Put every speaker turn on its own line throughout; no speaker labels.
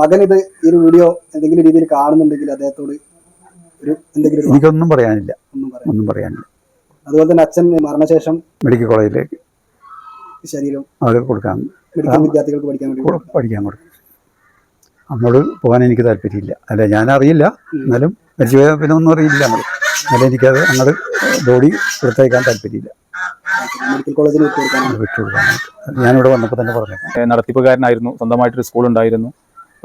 മകൻ ഇത് ഈ ഒരു വീഡിയോ എന്തെങ്കിലും രീതിയിൽ കാണുന്നുണ്ടെങ്കിൽ അദ്ദേഹത്തോട് ഒരു എന്തെങ്കിലും ഒരു
എനിക്കൊന്നും പറയാനില്ല.
ഒന്നും പറയാം
ഒന്നും പറയാനില്ല.
അതുപോലെ തന്നെ അച്ഛൻ മരണശേഷം
മെഡിക്കൽ കോളേജിലേക്ക്
ശരീരം
അവർക്ക് കൊടുക്കാൻ
മെഡിക്കൽ വിദ്യാർത്ഥികൾക്ക് പഠിക്കാൻ വേണ്ടി
പഠിക്കാൻ കൊടുക്കും. അങ്ങോട്ട് പോകാൻ എനിക്ക് താല്പര്യമില്ല. അല്ല ഞാൻ അറിയില്ല. എന്നാലും മരിച്ചു പോയാൽ പിന്നെ ഒന്നും അറിയില്ല നമ്മൾ എന്നാലും എനിക്കത് അങ്ങോട്ട് ബോഡി പുറത്തേക്കാൻ താല്പര്യമില്ല.
മെഡിക്കൽ കോളേജിൽ
അത് അത് ഞാനിവിടെ വന്നപ്പോൾ തന്നെ പറഞ്ഞു
ഏഹ് നടത്തിപ്പുകാരനായിരുന്നു. സ്വന്തമായിട്ടൊരു സ്കൂൾ ഉണ്ടായിരുന്നു.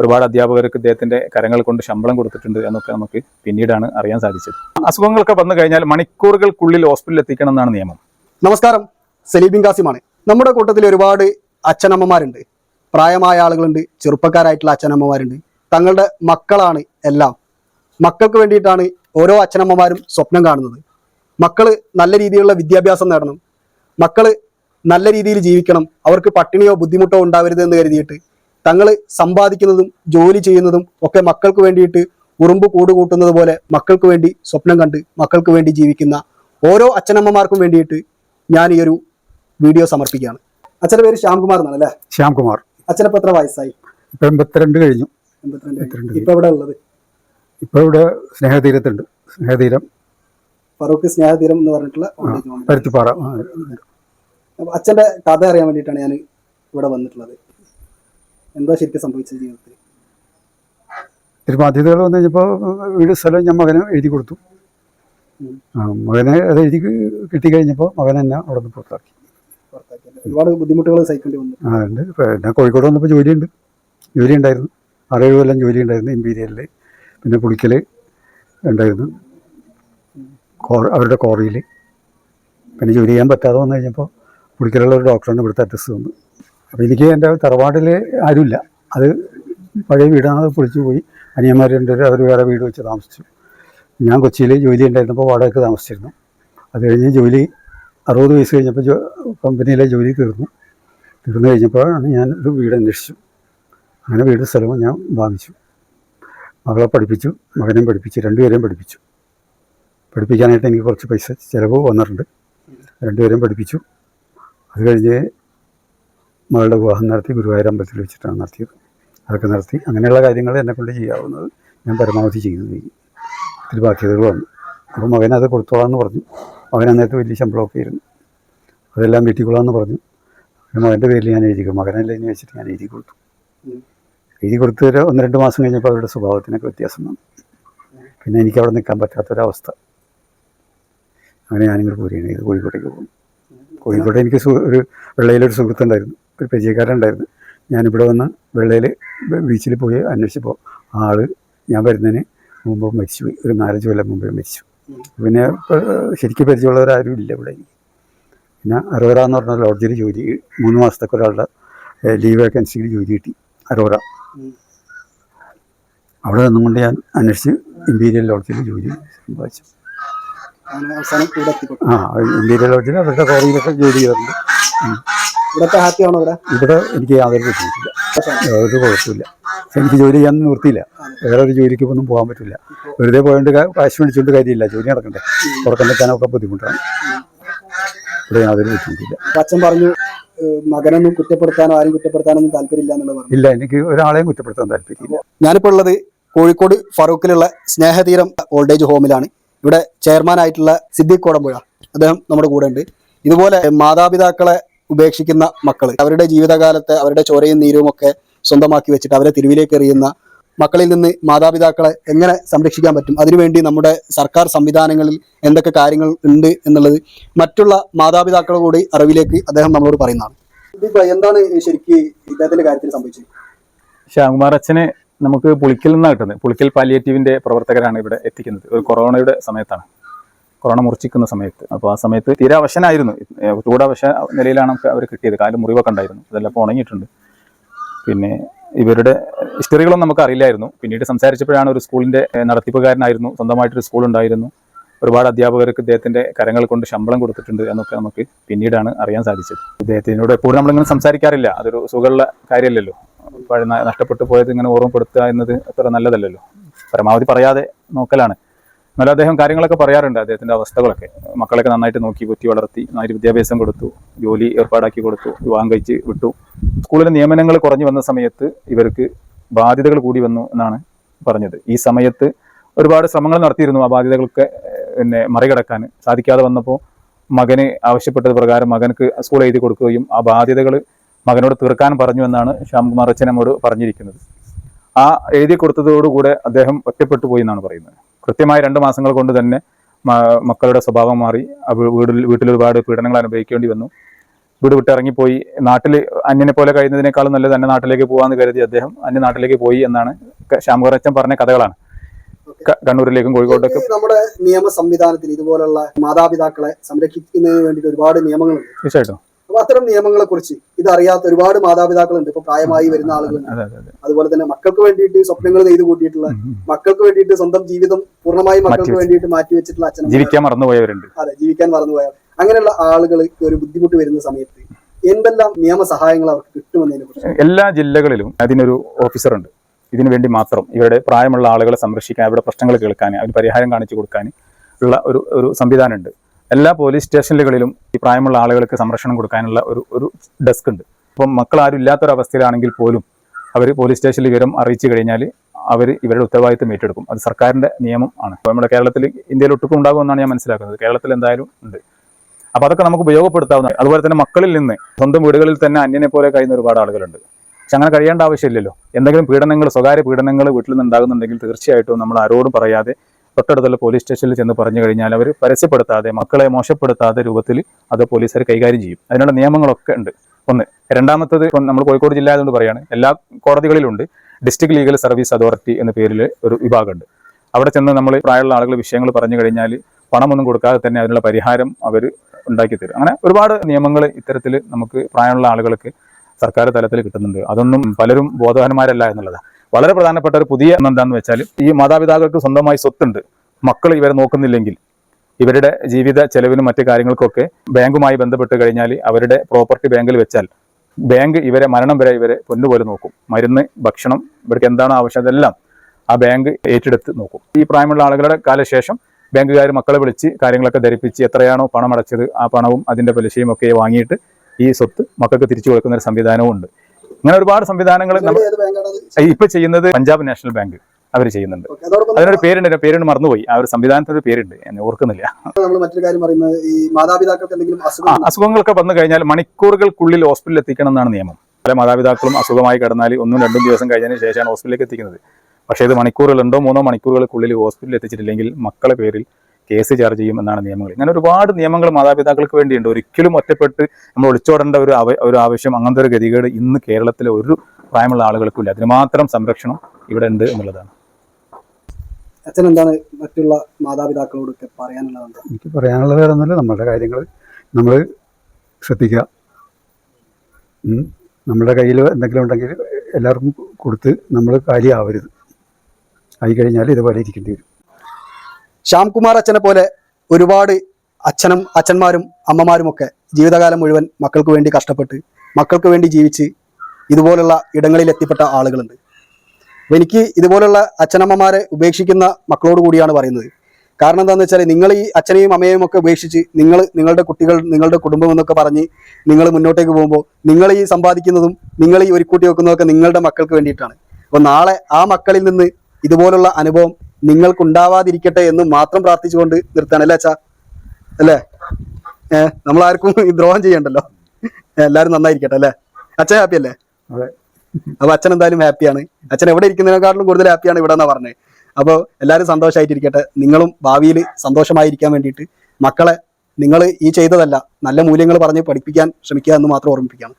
ഒരുപാട് അധ്യാപകർക്ക് ഇദ്ദേഹത്തിന്റെ കരങ്ങൾ കൊണ്ട് ശമ്പളം കൊടുത്തിട്ടുണ്ട് എന്നൊക്കെ നമുക്ക് പിന്നീടാണ് അറിയാൻ സാധിച്ചത്. അസുഖങ്ങളൊക്കെ വന്നു കഴിഞ്ഞാൽ മണിക്കൂറുകൾക്കുള്ളിൽ ഹോസ്പിറ്റലിൽ എത്തിക്കണം എന്നാണ് നിയമം.
നമസ്കാരം. സലീബിൻ കാസിമാണ് നമ്മുടെ കൂട്ടത്തിൽ ഒരുപാട് അച്ഛനമ്മമാരുണ്ട്. പ്രായമായ ആളുകളുണ്ട്. ചെറുപ്പക്കാരായിട്ടുള്ള അച്ഛനമ്മമാരുണ്ട്. തങ്ങളുടെ മക്കളാണ് എല്ലാം. മക്കൾക്ക് വേണ്ടിയിട്ടാണ് ഓരോ അച്ഛനമ്മമാരും സ്വപ്നം കാണുന്നത്. മക്കൾ നല്ല രീതിയിലുള്ള വിദ്യാഭ്യാസം നേടണം. മക്കൾ നല്ല രീതിയിൽ ജീവിക്കണം. അവർക്ക് പട്ടിണിയോ ബുദ്ധിമുട്ടോ ഉണ്ടാവരുത് എന്ന് കരുതിയിട്ട് തങ്ങൾ സമ്പാദിക്കുന്നതും ജോലി ചെയ്യുന്നതും ഒക്കെ മക്കൾക്ക് വേണ്ടിയിട്ട് ഉറുമ്പ് കൂട് കൂട്ടുന്നത് പോലെ മക്കൾക്ക് വേണ്ടി സ്വപ്നം കണ്ട് മക്കൾക്ക് വേണ്ടി ജീവിക്കുന്ന ഓരോ അച്ഛനമ്മമാർക്കും വേണ്ടിയിട്ട് ഞാൻ ഈ ഒരു വീഡിയോ സമർപ്പിക്കുകയാണ്. അച്ഛന്റെ പേര് ശ്യാംകുമാർ എന്നാണ് അല്ലേ?
ശ്യാംകുമാർ.
അച്ഛനപ്പം എത്ര വയസ്സായി?
ഇപ്പം എൺപത്തിരണ്ട് കഴിഞ്ഞു.
ഇപ്പൊ ഇവിടെ ഉള്ളത്?
ഇപ്പോൾ ഇവിടെ സ്നേഹതീരത്തുണ്ട്. സ്നേഹതീരം.
ഫറൂഖ് സ്നേഹതീരം എന്ന് പറഞ്ഞിട്ടുള്ള.
പരുത്തിപ്പാറ.
അച്ഛന്റെ കഥ അറിയാൻ വേണ്ടിയിട്ടാണ് ഞാൻ ഇവിടെ വന്നിട്ടുള്ളത്. എന്താ ശരിക്കും സംഭവിച്ചത് ജീവിതത്തിൽ?
ഒരു ബാധ്യതകൾ വന്നു കഴിഞ്ഞപ്പോൾ വീട് സ്ഥലം ഞാൻ മകന് എഴുതി കൊടുത്തു. ആ, മകനെ അത് എഴുതി കിട്ടിക്കഴിഞ്ഞപ്പോൾ മകൻ എന്നെ അവിടെ നിന്ന് പുറത്താക്കി
ഒരുപാട് ബുദ്ധിമുട്ടുകൾ സഹിക്കേണ്ടി വന്നു.
ആ ഉണ്ട്. പിന്നെ കോഴിക്കോട് വന്നപ്പോൾ ജോലിയുണ്ട്. ജോലി ഉണ്ടായിരുന്നു ആറേഴ് കൊല്ലം ജോലി ഉണ്ടായിരുന്നു ഇമ്പീരിയലിൽ പിന്നെ പുളിക്കൽ ഉണ്ടായിരുന്നു. അവരുടെ കോറിയിൽ. പിന്നെ ജോലി ചെയ്യാൻ പറ്റാതെ വന്നു കഴിഞ്ഞപ്പോൾ പുളിക്കലുള്ള ഒരു ഡോക്ടറാണ് ഇവിടുത്തെ അഡ്രസ്സ് തന്നു അപ്പോൾ എനിക്ക് എന്റെ തറവാട്ടിൽ ആരുമില്ല. അത് പഴയ വീടാണ് പൊളിച്ചു പോയി. അനിയന്മാരുണ്ട് അവർ വേറെ വീട് വെച്ച് താമസിച്ചു. ഞാൻ കൊച്ചിയിൽ ജോലി ഉണ്ടായിരുന്നപ്പോൾ വാടകയ്ക്ക് താമസിച്ചിരുന്നു. അത് കഴിഞ്ഞ് ജോലി അറുപത് വയസ്സ് കഴിഞ്ഞപ്പോൾ കമ്പനിയിലെ ജോലി തീർന്നു. തീർന്നു കഴിഞ്ഞപ്പോഴാണ് ഞാൻ ഒരു വീട് അന്വേഷിച്ചു. അങ്ങനെ വീട് സ്ഥലവും ഞാൻ വാങ്ങിച്ചു. മകളെ പഠിപ്പിച്ചു മകനെയും പഠിപ്പിച്ചു രണ്ടുപേരെയും പഠിപ്പിച്ചു. പഠിപ്പിക്കാനായിട്ട് എനിക്ക് കുറച്ച് പൈസ ചിലവ് വന്നിട്ടുണ്ട്. രണ്ടുപേരെയും പഠിപ്പിച്ചു. അത് കഴിഞ്ഞ് മകളുടെ വിവാഹം നടത്തി ഗുരുവായൂർ അമ്പലത്തിൽ വെച്ചിട്ടാണ് നടത്തിയത്. അതൊക്കെ നടത്തി അങ്ങനെയുള്ള കാര്യങ്ങൾ എന്നെ കൊണ്ട് ചെയ്യാവുന്നത് ഞാൻ പരമാവധി ചെയ്യുന്നു. ഒത്തിരി ബാധ്യതകൾ വന്നു. മകൻ അത് കൊടുത്തോളാം എന്ന് പറഞ്ഞു. മകൻ അന്നേരത്ത് വലിയ ശമ്പളമൊക്കെ ആയിരുന്നു. അതെല്ലാം വീട്ടിക്കൊള്ളാമെന്ന് പറഞ്ഞു. പിന്നെ മകന്റെ പേരിൽ ഞാൻ എഴുതി മകനല്ല എന്ന് വെച്ചിട്ട് ഞാൻ എഴുതി കൊടുത്തു. എഴുതി കൊടുത്ത് ഒരു ഒന്ന് രണ്ട് മാസം കഴിഞ്ഞപ്പോൾ അവരുടെ സ്വഭാവത്തിനൊക്കെ വ്യത്യാസം വന്നു. പിന്നെ എനിക്ക് അവിടെ നിൽക്കാൻ പറ്റാത്തൊരവസ്ഥ. അങ്ങനെ ഞാനിങ്ങോട്ട് പോരുകയാണ്. ചെയ്ത് കോഴിക്കോട്ടേക്ക് പോകും കോഴിക്കോട്ടെ എനിക്ക് ഒരു വെള്ളയിലൊരു സുഹൃത്തുണ്ടായിരുന്നു. ഒരു പരിചയക്കാരുണ്ടായിരുന്നു ഞാനിവിടെ വന്ന് വെള്ളയിൽ ബീച്ചിൽ പോയി അന്വേഷിച്ചപ്പോൾ ആൾ ഞാൻ വരുന്നതിന് മുമ്പ് മരിച്ചുപോയി. ഒരു നാലഞ്ച് കൊല്ലം മുമ്പേ മരിച്ചു. പിന്നെ ശരിക്കും പരിചയമുള്ളവരാരും ഇല്ല ഇവിടെ. പിന്നെ അരോറ എന്ന് പറഞ്ഞ ലോഡ്ജിൽ ജോലി മൂന്ന് മാസത്തേക്ക് ഒരാളുടെ ലീവ് വേക്കൻസിയിൽ ജോലി കിട്ടി. അരോറ
ഉം.
അവിടെ നിന്നുകൊണ്ട് ഞാൻ അന്വേഷിച്ച് ഇമ്പീരിയൽ ലോഡ്ജിൽ ജോലി സമ്പാദിച്ചു.
ഇവിടെ
ആ ഇമ്പീരിയൽ ലോഡ്ജിൽ അവരുടെ കോറിയിലൊക്കെ ജോലി ചെയ്തിട്ടുണ്ട്.
ഇവിടത്തെ ഹാപ്പി ആണോ ഇവിടെ?
ഇവിടെ എനിക്ക് യാതൊരു ബുദ്ധിമുട്ടില്ല ഒരു കുഴപ്പമില്ല എനിക്ക് ജോലി ചെയ്യാൻ നിർത്തിയില്ല വേറെ ഒരു ജോലിക്ക് ഒന്നും പോകാൻ പറ്റില്ല. വെറുതെ പോയോണ്ട് കാശ് മേടിച്ചുകൊണ്ട് കാര്യമില്ല. ജോലി നടക്കണ്ടേ. പുറത്തു നിൽക്കാനൊക്കെ ബുദ്ധിമുട്ടാണ്. ഇവിടെ യാതൊരു ബുദ്ധിമുട്ടില്ല.
അച്ഛൻ പറഞ്ഞു മകനൊന്നും കുറ്റപ്പെടുത്താനോ ആരും കുറ്റപ്പെടുത്താനൊന്നും താല്പര്യമില്ല എന്നുള്ള പറഞ്ഞു.
ഇല്ല എനിക്ക് ഒരാളെയും കുറ്റപ്പെടുത്താൻ താല്പര്യമില്ല.
ഞാനിപ്പോൾ ഉള്ളത് കോഴിക്കോട് ഫറൂഖിലുള്ള സ്നേഹതീരം ഓൾഡ് ഏജ് ഹോമിലാണ്. ഇവിടെ ചെയർമാൻ ആയിട്ടുള്ള സിദ്ദീഖ് കോടമ്പുഴ. അദ്ദേഹം നമ്മുടെ കൂടെ ഉണ്ട് ഇതുപോലെ മാതാപിതാക്കളെ ഉപേക്ഷിക്കുന്ന മക്കൾ അവരുടെ ജീവിതകാലത്ത് അവരുടെ ചോരയും നീരും ഒക്കെ സ്വന്തമാക്കി വെച്ചിട്ട് അവരെ തിരുവിലേക്ക് എറിയുന്ന മക്കളിൽ നിന്ന് മാതാപിതാക്കളെ എങ്ങനെ സംരക്ഷിക്കാൻ പറ്റും? അതിനുവേണ്ടി നമ്മുടെ സർക്കാർ സംവിധാനങ്ങളിൽ എന്തൊക്കെ കാര്യങ്ങൾ ഉണ്ട് എന്നുള്ളത് മറ്റുള്ള മാതാപിതാക്കളെ കൂടി അറിവിലേക്ക് അദ്ദേഹം നമ്മളോട് പറയുന്നതാണ്. എന്താണ് ശരിക്കും ഇദ്ദേഹത്തിന്റെ കാര്യത്തിൽ സംഭവിച്ചത്?
ശ്യാംകുമാർ അച്ഛനെ നമുക്ക് പുളിക്കൽ നിന്നാണ് കിട്ടുന്നത്. പുളിക്കൽ പാലിയേറ്റീവിന്റെ പ്രവർത്തകരാണ് ഇവിടെ എത്തിക്കുന്നത്. ഒരു കൊറോണയുടെ സമയത്താണ്. കൊറോണ മുറിച്ചിക്കുന്ന സമയത്ത്. അപ്പോൾ ആ സമയത്ത് തീരെ അവശനായിരുന്നു. ഏഹ് ചൂട് നിലയിലാണ് നമുക്ക് അവർ കിട്ടിയത്. കാൽ മുറിവൊക്കെ ഉണ്ടായിരുന്നു. ഇതെല്ലാം ഉണങ്ങിയിട്ടുണ്ട്. പിന്നെ ഇവരുടെ ഹിസ്റ്ററികളൊന്നും നമുക്ക് അറിയില്ലായിരുന്നു. പിന്നീട് സംസാരിച്ചപ്പോഴാണ് ഒരു സ്കൂളിന്റെ നടത്തിപ്പുകാരനായിരുന്നു. സ്വന്തമായിട്ടൊരു സ്കൂൾ ഉണ്ടായിരുന്നു. ഒരുപാട് അധ്യാപകർക്ക് ഇദ്ദേഹത്തിന്റെ കരങ്ങൾ കൊണ്ട് ശമ്പളം കൊടുത്തിട്ടുണ്ട് എന്നൊക്കെ നമുക്ക് പിന്നീടാണ് അറിയാൻ സാധിച്ചത്. ഇദ്ദേഹത്തിനോട് എപ്പോഴും നമ്മളിങ്ങനെ സംസാരിക്കാറില്ല. അതൊരു സുഖമുള്ള കാര്യമല്ലല്ലോ. നഷ്ടപ്പെട്ടു പോയത് ഇങ്ങനെ ഓർമ്മപ്പെടുത്തുക എന്നത് അത്ര നല്ലതല്ലല്ലോ. പരമാവധി പറയാതെ നോക്കലാണ്. എന്നാലും അദ്ദേഹം കാര്യങ്ങളൊക്കെ പറയാറുണ്ട് അദ്ദേഹത്തിന്റെ അവസ്ഥകളൊക്കെ. മക്കളൊക്കെ നന്നായിട്ട് നോക്കി കുറ്റി വളർത്തി നന്നായിട്ട് വിദ്യാഭ്യാസം കൊടുത്തു ജോലി ഏർപ്പാടാക്കി കൊടുത്തു വിവാഹം കഴിച്ച് വിട്ടു. സ്കൂളിലെ നിയമനങ്ങൾ കുറഞ്ഞു വന്ന സമയത്ത് ഇവർക്ക് ബാധ്യതകൾ കൂടി വന്നു എന്നാണ് പറഞ്ഞത്. ഈ സമയത്ത് ഒരുപാട് ശ്രമങ്ങൾ നടത്തിയിരുന്നു ആ ബാധ്യതകളൊക്കെ ഏഹ്, പിന്നെ മറികടക്കാൻ സാധിക്കാതെ വന്നപ്പോൾ മകന് ആവശ്യപ്പെട്ടത് പ്രകാരം മകനക്ക് സ്കൂൾ എഴുതി കൊടുക്കുകയും ആ ബാധ്യതകൾ മകനോട് തീർക്കാൻ പറഞ്ഞു എന്നാണ് ശ്യാംകുമാർ അച്ഛൻ നമ്മോട് പറഞ്ഞിരിക്കുന്നത്. ആ എഴുതി കൊടുത്തതോടുകൂടെ അദ്ദേഹം ഒറ്റപ്പെട്ടു പോയി എന്നാണ് പറയുന്നത്. കൃത്യമായ രണ്ട് മാസങ്ങൾ കൊണ്ട് തന്നെ മക്കളുടെ സ്വഭാവം മാറി. വീടിൽ വീട്ടിൽ ഒരുപാട് പീഡനങ്ങൾ അനുഭവിക്കേണ്ടി വന്നു. വീട് വിട്ടിറങ്ങിപ്പോയി നാട്ടിൽ അന്യനെ പോലെ കഴിയുന്നതിനേക്കാളും നല്ലത് തന്നെ നാട്ടിലേക്ക് പോകാമെന്ന് കരുതി അദ്ദേഹം അന്യ നാട്ടിലേക്ക് പോയി എന്നാണ് ശ്യാംകുമാറച്ചൻ പറഞ്ഞ കഥകളാണ്. കണ്ണൂരിലേക്കും കോഴിക്കോട്ടേക്കും.
നമ്മുടെ നിയമ സംവിധാനത്തിൽ ഇതുപോലുള്ള മാതാപിതാക്കളെ സംരക്ഷിക്കുന്നതിന് വേണ്ടിയിട്ട് ഒരുപാട് നിയമങ്ങളുണ്ട്.
തീർച്ചയായിട്ടും.
അപ്പൊ അത്തരം നിയമങ്ങളെ കുറിച്ച് ഇത് അറിയാത്ത ഒരുപാട് മാതാപിതാക്കളുണ്ട്. ഇപ്പൊ പ്രായമായി വരുന്ന ആളുകളുണ്ട്
അതെ അതെ അതെ.
അതുപോലെ തന്നെ മക്കൾക്ക് വേണ്ടിയിട്ട് സ്വപ്നങ്ങൾ നെയ്ത് കൂട്ടിയിട്ടുള്ള. മക്കൾക്ക് വേണ്ടിയിട്ട് സ്വന്തം ജീവിതം പൂർണമായും മക്കൾക്ക് വേണ്ടിയിട്ട് മാറ്റി വെച്ചിട്ടുള്ള അച്ഛനും
ജീവിക്കാൻ മറന്നുപോയവരുണ്ട്.
അതെ ജീവിക്കാൻ മറന്നുപോയ അങ്ങനെയുള്ള ആളുകൾക്ക് ഒരു ബുദ്ധിമുട്ട് വരുന്ന സമയത്ത് എന്തെല്ലാം നിയമ സഹായങ്ങൾ അവർക്ക് കിട്ടുമെന്നതിനെ കുറിച്ച്
എല്ലാ ജില്ലകളിലും അതിനൊരു ഓഫീസറുണ്ട്. ഇതിനു വേണ്ടി മാത്രം ഇവരുടെ പ്രായമുള്ള ആളുകളെ സംരക്ഷിക്കാൻ അവരുടെ പ്രശ്നങ്ങൾ കേൾക്കാൻ അതിന് പരിഹാരം കാണിച്ചു കൊടുക്കാൻ ഉള്ള ഒരു ഒരു സംവിധാനമുണ്ട്. എല്ലാ പോലീസ് സ്റ്റേഷനുകളിലും ഈ പ്രായമുള്ള ആളുകൾക്ക് സംരക്ഷണം കൊടുക്കാനുള്ള ഒരു ഒരു ഡെസ്ക് ഉണ്ട്. അപ്പം മക്കൾ ആരും ഇല്ലാത്തൊരവസ്ഥയിലാണെങ്കിൽ പോലും അവർ പോലീസ് സ്റ്റേഷനിൽ വിവരം അറിയിച്ചു കഴിഞ്ഞാൽ അവർ ഇവരുടെ ഉത്തരവാദിത്തം ഏറ്റെടുക്കും. അത് സർക്കാരിന്റെ നിയമം ആണ്. അപ്പോൾ നമ്മുടെ കേരളത്തിൽ ഇന്ത്യയിൽ ഒട്ടുക്കും ഉണ്ടാകുമെന്നാണ് ഞാൻ മനസ്സിലാക്കുന്നത്. കേരളത്തിൽ എന്തായാലും ഉണ്ട്. അപ്പോൾ അതൊക്കെ നമുക്ക് ഉപയോഗപ്പെടുത്താവുന്ന അതുപോലെ തന്നെ മക്കളിൽ നിന്ന് സ്വന്തം വീടുകളിൽ തന്നെ അന്യനെ പോലെ കഴിയുന്ന ഒരുപാട് ആളുകളുണ്ട്. പക്ഷെ അങ്ങനെ കഴിയേണ്ട ആവശ്യമില്ലല്ലോ. എന്തെങ്കിലും പീഡനങ്ങൾ സ്വകാര്യ പീഡനങ്ങൾ വീട്ടിൽ നിന്ന് ഉണ്ടാകുന്നുണ്ടെങ്കിൽ തീർച്ചയായിട്ടും നമ്മൾ ആരോടും പറയാതെ തൊട്ടടുത്തുള്ള പോലീസ് സ്റ്റേഷനിൽ ചെന്ന് പറഞ്ഞു കഴിഞ്ഞാൽ അവർ പരസ്യപ്പെടുത്താതെ മക്കളെ മോശപ്പെടുത്താതെ രൂപത്തിൽ അത് പോലീസുകാർ കൈകാര്യം ചെയ്യും. അതിനുള്ള നിയമങ്ങളൊക്കെ ഉണ്ട്. ഒന്ന് രണ്ടാമത്തത് നമ്മൾ കോഴിക്കോട് ജില്ല ആയതുകൊണ്ട് പറയാണ് എല്ലാ കോടതികളിലുണ്ട്. ഡിസ്ട്രിക്ട് ലീഗൽ സർവീസ് അതോറിറ്റി എന്ന പേരിൽ ഒരു വിഭാഗമുണ്ട്. അവിടെ ചെന്ന് നമ്മൾ പ്രായമുള്ള ആളുകൾ വിഷയങ്ങൾ പറഞ്ഞു കഴിഞ്ഞാൽ പണമൊന്നും കൊടുക്കാതെ തന്നെ അതിനുള്ള പരിഹാരം അവർ ഉണ്ടാക്കി തരും. അങ്ങനെ ഒരുപാട് നിയമങ്ങൾ ഇത്തരത്തിൽ നമുക്ക് പ്രായമുള്ള ആളുകൾക്ക് സർക്കാർ തലത്തിൽ കിട്ടുന്നുണ്ട്. അതൊന്നും പലരും ബോധവാന്മാരല്ല എന്നുള്ളതാണ്. വളരെ പ്രധാനപ്പെട്ട ഒരു പുതിയ എന്താണെന്ന് വെച്ചാൽ ഈ മാതാപിതാക്കൾക്ക് സ്വന്തമായി സ്വത്തുണ്ട്. മക്കൾ ഇവരെ നോക്കുന്നില്ലെങ്കിൽ ഇവരുടെ ജീവിത ചെലവിനും മറ്റു കാര്യങ്ങൾക്കൊക്കെ ബാങ്കുമായി ബന്ധപ്പെട്ട് കഴിഞ്ഞാൽ അവരുടെ പ്രോപ്പർട്ടി ബാങ്കിൽ വെച്ചാൽ ബാങ്ക് ഇവരെ മരണം വരെ ഇവരെ പൊന്നുപോലെ നോക്കും. മരുന്ന് ഭക്ഷണം ഇവർക്ക് എന്താണോ ആവശ്യം അതെല്ലാം ആ ബാങ്ക് ഏറ്റെടുത്ത് നോക്കും. ഈ പ്രായമുള്ള ആളുകളുടെ കാലശേഷം ബാങ്കുകാർ മക്കളെ വിളിച്ച് കാര്യങ്ങളൊക്കെ ധരിപ്പിച്ച് എത്രയാണോ പണം അടച്ചത് ആ പണവും അതിന്റെ പലിശയും ഒക്കെ വാങ്ങിയിട്ട് ഈ സ്വത്ത് മക്കൾക്ക് തിരിച്ചു കൊടുക്കുന്ന ഒരു സംവിധാനവും ഉണ്ട്. ഇങ്ങനെ ഒരുപാട് സംവിധാനങ്ങൾ ഇപ്പൊ ചെയ്യുന്നത് പഞ്ചാബ് നാഷണൽ ബാങ്ക് അവർ ചെയ്യുന്നുണ്ട്. അതിനൊരു പേരുണ്ട് എന്റെ പേരുണ്ട് മറന്നുപോയി. ആ ഒരു സംവിധാനത്തിന് ഒരു പേരുണ്ട് ഞാൻ ഓർക്കുന്നില്ല.
മറ്റൊരു കാര്യം പറയുന്നത് ഈ മാതാപിതാക്കൾക്ക് എന്തെങ്കിലും അസുഖം
അസുഖങ്ങളൊക്കെ വന്നു കഴിഞ്ഞാൽ മണിക്കൂറുകൾക്കുള്ളിൽ ഹോസ്പിറ്റലിൽ എത്തിക്കണം എന്നാണ് നിയമം. പല മാതാപിതാക്കളും അസുഖമായി കിടന്നാൽ ഒന്നും രണ്ടും ദിവസം കഴിഞ്ഞതിന് ശേഷമാണ് ഹോസ്പിറ്റലിലേക്ക് എത്തിക്കുന്നത്. പക്ഷേ ഇത് മണിക്കൂറുകൾ രണ്ടോ മൂന്നോ മണിക്കൂറുകൾക്കുള്ളിൽ ഹോസ്പിറ്റലിൽ എത്തിച്ചിട്ടില്ലെങ്കിൽ മക്കളെ പേരിൽ കേസ് ചാർജ് ചെയ്യും എന്നാണ് നിയമങ്ങൾ. ഇങ്ങനെ ഒരുപാട് നിയമങ്ങൾ മാതാപിതാക്കൾക്ക് വേണ്ടിയുണ്ട്. ഒരിക്കലും ഒറ്റപ്പെട്ട് നമ്മൾ ഒളിച്ചോടേണ്ട ഒരു ഒരു ആവശ്യം അങ്ങനത്തെ ഒരു ഗതികേട് ഇന്ന് കേരളത്തിലെ ഒരു പ്രായമുള്ള ആളുകൾക്കും ഇല്ല അതിന് മാത്രം സംരക്ഷണം ഇവിടെ ഉണ്ട് എന്നുള്ളതാണ്.
അച്ഛൻ എന്താണ് മറ്റുള്ള മാതാപിതാക്കളോടൊക്കെ പറയാനുള്ളത്
എനിക്ക് പറയാനുള്ളത് വേറെ ഒന്നുമില്ല. നമ്മുടെ കാര്യങ്ങൾ നമ്മൾ ശ്രദ്ധിക്കുക. നമ്മുടെ കയ്യിൽ എന്തെങ്കിലും ഉണ്ടെങ്കിൽ എല്ലാവർക്കും കൊടുത്ത് നമ്മൾ കാര്യമാവരുത്. ആയി കഴിഞ്ഞാൽ ഇതുപോലെ ഇരിക്കേണ്ടി വരും.
ശ്യാംകുമാർ അച്ഛനെ പോലെ ഒരുപാട് അച്ഛനും അച്ഛന്മാരും അമ്മമാരും ഒക്കെ ജീവിതകാലം മുഴുവൻ മക്കൾക്ക് വേണ്ടി കഷ്ടപ്പെട്ട് മക്കൾക്ക് വേണ്ടി ജീവിച്ച് ഇതുപോലുള്ള ഇടങ്ങളിൽ എത്തിപ്പെട്ട ആളുകളുണ്ട്. അപ്പോൾ എനിക്ക് ഇതുപോലുള്ള അച്ഛനമ്മമാരെ ഉപേക്ഷിക്കുന്ന മക്കളോട് കൂടിയാണ് പറയുന്നത്. കാരണം എന്താണെന്ന് വെച്ചാൽ നിങ്ങൾ ഈ അച്ഛനെയും അമ്മയെയും ഒക്കെ ഉപേക്ഷിച്ച് നിങ്ങൾ നിങ്ങളുടെ കുട്ടികൾ നിങ്ങളുടെ കുടുംബം എന്നൊക്കെ പറഞ്ഞ് നിങ്ങൾ മുന്നോട്ടേക്ക് പോകുമ്പോൾ നിങ്ങൾ ഈ സമ്പാദിക്കുന്നതും നിങ്ങൾ ഈ ഒരുക്കൂട്ടി വെക്കുന്നതൊക്കെ നിങ്ങളുടെ മക്കൾക്ക് വേണ്ടിയിട്ടാണ്. അപ്പോൾ നാളെ ആ മക്കളിൽ നിന്ന് ഇതുപോലുള്ള അനുഭവം നിങ്ങൾക്കുണ്ടാവാതിരിക്കട്ടെ എന്ന് മാത്രം പ്രാർത്ഥിച്ചുകൊണ്ട് നിർത്താണ് അല്ലേ അച്ഛാ? അല്ലേ? ഏഹ് നമ്മൾ ആർക്കും ദ്രോഹം ചെയ്യണ്ടല്ലോ. എല്ലാവരും നന്നായിരിക്കട്ടെ അല്ലേ? അച്ഛൻ ഹാപ്പി അല്ലേ? അപ്പൊ അച്ഛൻ എന്തായാലും ഹാപ്പിയാണ് അച്ഛൻ എവിടെ ഇരിക്കുന്നതിനെക്കാട്ടിലും കൂടുതൽ ഹാപ്പിയാണ് ഇവിടെ എന്നാ പറഞ്ഞത് അപ്പോൾ എല്ലാവരും സന്തോഷമായിട്ടിരിക്കട്ടെ നിങ്ങളും ഭാവിയിൽ സന്തോഷമായിരിക്കാൻ വേണ്ടിയിട്ട് മക്കളെ നിങ്ങൾ ഈ ചെയ്തതല്ല നല്ല മൂല്യങ്ങൾ പറഞ്ഞ് പഠിപ്പിക്കാൻ ശ്രമിക്കുക എന്ന് മാത്രം ഓർമ്മിപ്പിക്കുകയാണ്.